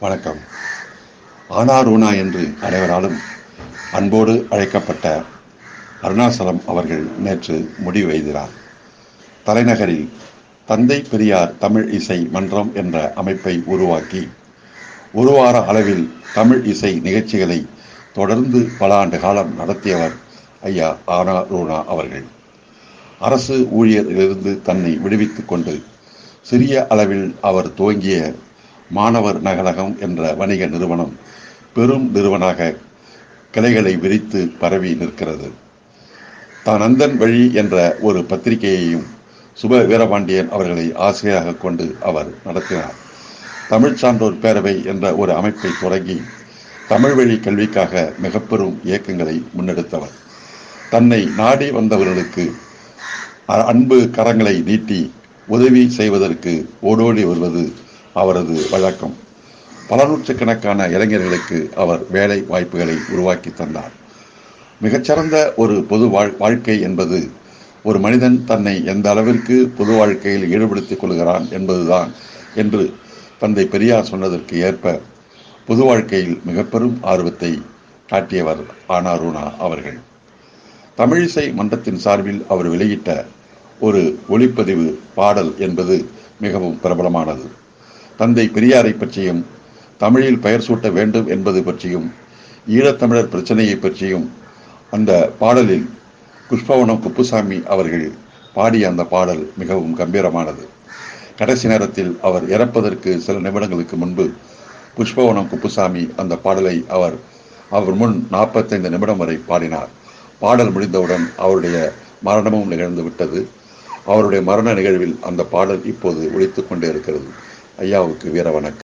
வணக்கம். ஆனாரூனா என்று அனைவராலும் அன்போடு அழைக்கப்பட்ட அருணாசலம் அவர்கள் நேற்று முடிவு எய்தினார் தலைநகரில் தந்தை பெரியார் தமிழ் இசை மன்றம் என்ற அமைப்பை உருவாக்கி ஒரு வார அளவில் தமிழ் இசை நிகழ்ச்சிகளை தொடர்ந்து பல ஆண்டு காலம் நடத்தியவர் ஐயா ஆனா ரூனா அவர்கள். அரசு ஊழியரிலிருந்து தன்னை விடுவித்துக் கொண்டு சிறிய அளவில் அவர் துவங்கிய மாணவர் நகலகம் என்ற வணிக நிறுவனம் பெரும் நிறுவனாக கிளைகளை விரித்து பரவி நிற்கிறது. தான் அந்தன் வழி என்ற ஒரு பத்திரிகையையும் சுப வீரபாண்டியன் அவர்களை ஆசிரியராக கொண்டு அவர் நடத்தினார். தமிழ் சான்றோர் பேரவை என்ற ஒரு அமைப்பை தொடங்கி தமிழ் வழி கல்விக்காக மிக பெரும் இயக்கங்களை முன்னெடுத்தவர். தன்னை நாடி வந்தவர்களுக்கு அன்பு கரங்களை நீட்டி உதவி செய்வதற்கு ஓடோடி வருவது அவரது வழக்கம். பல நூற்றுக்கணக்கான இளைஞர்களுக்கு அவர் வேலை வாய்ப்புகளை உருவாக்கி தந்தார். மிகச்சிறந்த ஒரு பொது வாழ்க்கை என்பது ஒரு மனிதன் தன்னை எந்த அளவிற்கு பொது வாழ்க்கையில் ஈடுபடுத்திக் கொள்கிறான் என்பதுதான் என்று தந்தை பெரியார் சொன்னதற்கு ஏற்ப பொது வாழ்க்கையில் மிக பெரும் ஆர்வத்தை காட்டியவர் ஆனாரூனா அவர்கள். தமிழிசை மன்றத்தின் சார்பில் அவர் வெளியிட்ட ஒரு ஒளிப்பதிவு பாடல் என்பது மிகவும் பிரபலமானது. தந்தை பெரியாரை பற்றியும் தமிழில் பெயர் சூட்ட வேண்டும் என்பது பற்றியும் ஈழத்தமிழர் பிரச்சனையை பற்றியும் அந்த பாடலில் புஷ்பவனம் குப்புசாமி அவர்கள் பாடிய அந்த பாடல் மிகவும் கம்பீரமானது. கடைசி நேரத்தில் அவர் இறப்பதற்கு சில நிமிடங்களுக்கு முன்பு புஷ்பவனம் குப்புசாமி அந்த பாடலை அவர் அவர் முன் நாற்பத்தைந்து நிமிடம் வரை பாடினார். பாடல் முடிந்தவுடன் அவருடைய மரணமும் நிகழ்ந்து விட்டது. அவருடைய மரண நிகழ்வில் அந்த பாடல் இப்போது ஒழித்து கொண்டே இருக்கிறது. ஐயாவுக்கு வீர வணக்கம்.